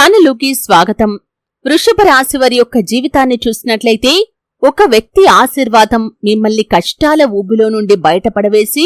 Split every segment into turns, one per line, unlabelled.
ఛానలుకి స్వాగతం. వృషభ రాశి వారి యొక్క జీవితాన్ని చూసినట్లయితే ఒక వ్యక్తి ఆశీర్వాదం మిమ్మల్ని కష్టాల ఊబిలో నుండి బయటపడవేసి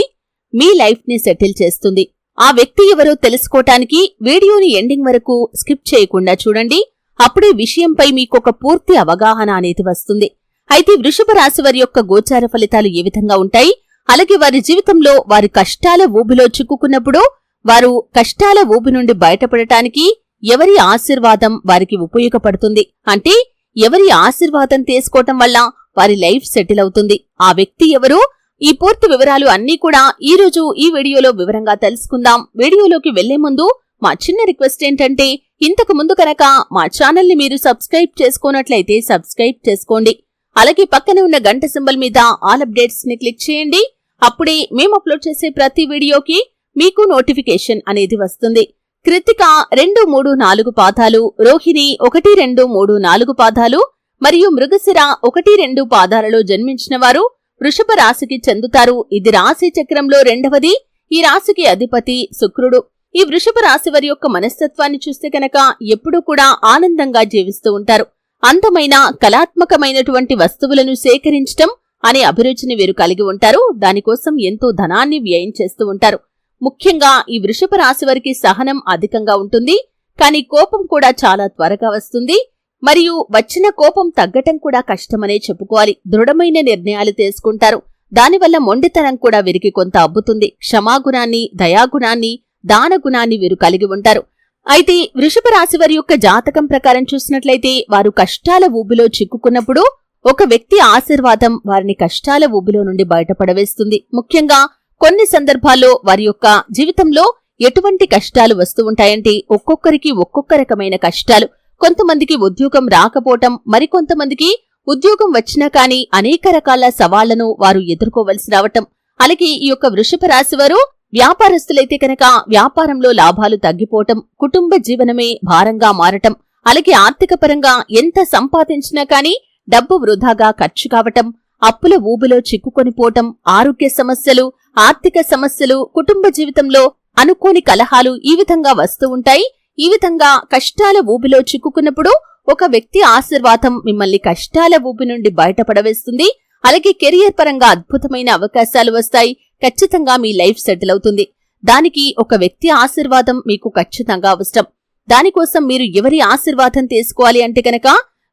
మీ లైఫ్ని సెటిల్ చేస్తుంది. ఆ వ్యక్తి ఎవరో తెలుసుకోటానికి వీడియోని ఎండింగ్ వరకు స్కిప్ చేయకుండా చూడండి. అప్పుడే విషయంపై మీకు ఒక పూర్తి అవగాహన అనేది వస్తుంది. అయితే వృషభ రాశి వారి యొక్క గోచార ఫలితాలు ఏ విధంగా ఉంటాయి? అలాగే వారి జీవితంలో వారి కష్టాల ఊబిలో చిక్కుకున్నప్పుడు వారు కష్టాల ఊబి నుండి బయటపడటానికి ఎవరి ఆశీర్వాదం వారికి ఉపయోగపడుతుంది? అంటే ఎవరి ఆశీర్వాదం తీసుకోవటం వల్ల వారి లైఫ్ సెటిల్ అవుతుంది. ఆ వ్యక్తి ఎవరు? ఈ పూర్తి వివరాలు అన్నీ కూడా ఈ రోజు ఈ వీడియోలో వివరంగా తెలుసుకుందాం. వీడియోలోకి వెళ్ళే ముందు మా చిన్న రిక్వెస్ట్ ఏంటంటే ఇంతకు ముందు కనుక మా ఛానల్ని మీరు సబ్స్క్రైబ్ చేసుకున్నట్లయితే సబ్స్క్రైబ్ చేసుకోండి. అలాగే పక్కనే ఉన్న గంట సింబల్ మీద ఆల్ అప్డేట్స్ని క్లిక్ చేయండి. అప్పుడే మేము అప్లోడ్ చేసే ప్రతి వీడియోకి మీకు నోటిఫికేషన్ అనేది వస్తుంది. కృతిక రెండు మూడు నాలుగు పాదాలు రోహిణి ఒకటి రెండు మూడు నాలుగు పాదాలు మరియు మృగశిర ఒకటి రెండు పాదాలలో జన్మించిన వారు వృషభ రాశికి చెందుతారు. ఇది రాశి చక్రంలో రెండవది. ఈ రాశికి అధిపతి శుక్రుడు. ఈ వృషభ రాశి వారి యొక్క మనస్తత్వాన్ని చూస్తే కనుక ఎప్పుడూ కూడా ఆనందంగా జీవిస్తూ ఉంటారు. అందమైన కళాత్మకమైనటువంటి వస్తువులను సేకరించటం అనే అభిరుచిని వీరు కలిగి ఉంటారు. దానికోసం ఎంతో ధనాన్ని వ్యయం చేస్తూ ఉంటారు. ముఖ్యంగా ఈ వృషభ రాశి వారికి సహనం అధికంగా ఉంటుంది. కానీ కోపం కూడా చాలా త్వరగా వస్తుంది. మరియు వచ్చిన కోపం తగ్గటం కూడా కష్టమనే చెప్పుకోవాలి. దృఢమైన నిర్ణయాలు తీసుకుంటారు. దానివల్ల మొండితనం కూడా వీరికి కొంత అబ్బుతుంది. క్షమాగుణాన్ని దయాగుణాన్ని దానగుణాన్ని వీరు కలిగి ఉంటారు. అయితే వృషభ రాశి వారి యొక్క జాతకం ప్రకారం చూసినట్లయితే వారు కష్టాల ఊబిలో చిక్కుకున్నప్పుడు ఒక వ్యక్తి ఆశీర్వాదం వారిని కష్టాల ఊబిలో నుండి బయటపడవేస్తుంది. ముఖ్యంగా కొన్ని సందర్భాల్లో వారి యొక్క జీవితంలో ఎటువంటి కష్టాలు వస్తూ ఉంటాయంటే ఒక్కొక్కరికి ఒక్కొక్క రకమైన కష్టాలు. కొంతమందికి ఉద్యోగం రాకపోవటం మరికొంతమందికి ఉద్యోగం వచ్చినా కానీ అనేక రకాల సవాళ్ళను వారు ఎదుర్కోవలసి రావటం. అలాగే ఈ యొక్క వృషభ రాశి వారు వ్యాపారస్తులైతే కనుక వ్యాపారంలో లాభాలు తగ్గిపోవటం కుటుంబ జీవనమే భారంగా మారటం. అలాగే ఆర్థిక పరంగా ఎంత సంపాదించినా కానీ డబ్బు వృధాగా ఖర్చు కావటం అప్పుల ఊబిలో చిక్కుకొనిపోవటం ఆరోగ్య సమస్యలు ఆర్థిక సమస్యలు కుటుంబ జీవితంలో అనుకోని కలహాలు ఈ విధంగా వస్తూ ఉంటాయి. ఈ విధంగా కష్టాల ఊబిలో చిక్కుకున్నప్పుడు ఒక వ్యక్తి ఆశీర్వాదం మిమ్మల్ని కష్టాల ఊబి నుండి బయటపడవేస్తుంది. అలాగే కెరియర్ పరంగా అద్భుతమైన అవకాశాలు వస్తాయి. ఖచ్చితంగా మీ లైఫ్ సెటిల్ అవుతుంది. దానికి ఒక వ్యక్తి ఆశీర్వాదం మీకు ఖచ్చితంగా అవసరం. దానికోసం మీరు ఎవరి ఆశీర్వాదం తీసుకోవాలి అంటే కనుక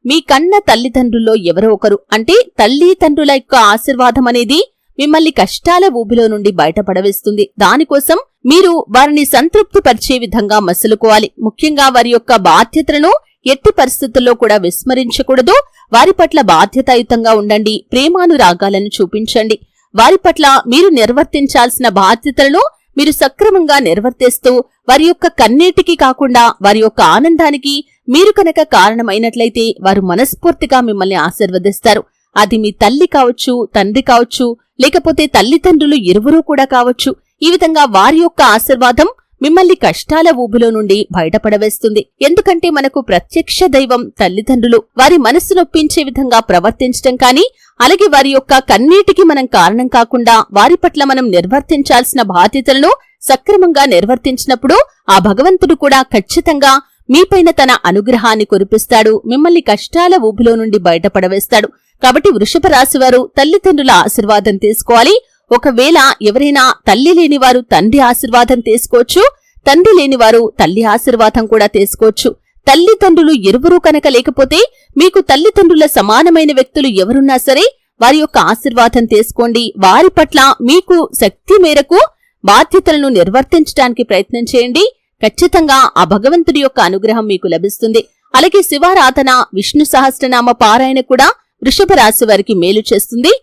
మీ కన్న తల్లిదండ్రుల్లో ఎవరో ఒకరు అంటే తల్లి తండ్రుల యొక్క ఆశీర్వాదం అనేది మిమ్మల్ని కష్టాల ఊబిలో నుండి బయటపడవేస్తుంది. దానికోసం మీరు వారిని సంతృప్తిపరిచే విధంగా మసులుకోవాలి. ముఖ్యంగా వారి యొక్క బాధ్యతలను ఎట్టి పరిస్థితుల్లో కూడా విస్మరించకూడదు. వారి పట్ల బాధ్యతాయుతంగా ఉండండి. ప్రేమానురాగాలను చూపించండి. వారి పట్ల మీరు నిర్వర్తించాల్సిన బాధ్యతలను మీరు సక్రమంగా నిర్వర్తిస్తూ వారి యొక్క కన్నీటికి కాకుండా వారి యొక్క ఆనందానికి మీరు కనుక కారణమైనట్లయితే వారు మనస్ఫూర్తిగా మిమ్మల్ని ఆశీర్వదిస్తారు. అది మీ తల్లి కావచ్చు తండ్రి కావచ్చు లేకపోతే తల్లిదండ్రులు ఇరువురూ కూడా కావచ్చు. ఈ విధంగా వారి యొక్క ఆశీర్వాదం మిమ్మల్ని కష్టాల ఊబిలో నుండి బయటపడవేస్తుంది. ఎందుకంటే మనకు ప్రత్యక్ష దైవం తల్లిదండ్రులు. వారి మనస్సు నొప్పించే విధంగా ప్రవర్తించటం కానీ అలాగే వారి యొక్క కన్నీటికి మనం కారణం కాకుండా వారి పట్ల మనం నిర్వర్తించాల్సిన బాధ్యతలను సక్రమంగా నిర్వర్తించినప్పుడు ఆ భగవంతుడు కూడా ఖచ్చితంగా మీపైన తన అనుగ్రహాన్ని కురిపిస్తాడు. మిమ్మల్ని కష్టాల ఊబిలో నుండి బయటపడవేస్తాడు. కాబట్టి వృషభ రాశివారు తల్లిదండ్రుల ఆశీర్వాదం తీసుకోవాలి. ఒకవేళ ఎవరైనా తల్లి లేనివారు తండ్రి ఆశీర్వాదం తీసుకోవచ్చు. తండ్రి లేనివారు తల్లి ఆశీర్వాదం కూడా తీసుకోవచ్చు. తల్లిదండ్రులు ఇరువురూ కనుక లేకపోతే మీకు తల్లిదండ్రుల సమానమైన వ్యక్తులు ఎవరున్నా సరే వారి యొక్క ఆశీర్వాదం తీసుకోండి. వారి పట్ల మీకు శక్తి మేరకు బాధ్యతలను నిర్వర్తించడానికి ప్రయత్నం చేయండి. ఖచ్చితంగా ఆ భగవంతుడి యొక్క అనుగ్రహం మీకు లభిస్తుంది. అలాగే శివారాధన విష్ణు సహస్రనామ పారాయణ కూడా వృషభ రాశి వారికి మేలు చేస్తుంది.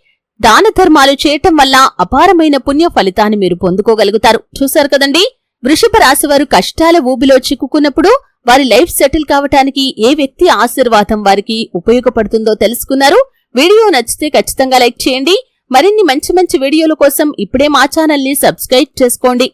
దాన ధర్మాలు చేయటం వల్ల అపారమైన పుణ్య ఫలితాన్ని మీరు పొందుకోగలుగుతారు. చూశారు కదండి? వృషభ రాశి వారు కష్టాల ఊబిలో చిక్కుకున్నప్పుడు వారి లైఫ్ సెటిల్ కావటానికి ఏ వ్యక్తి ఆశీర్వాదం వారికి ఉపయోగపడుతుందో తెలుసుకున్నారు. వీడియో నచ్చితే ఖచ్చితంగా లైక్ చేయండి. మరిన్ని మంచి మంచి వీడియోల కోసం ఇప్పుడే మా ని సబ్స్క్రైబ్ చేసుకోండి.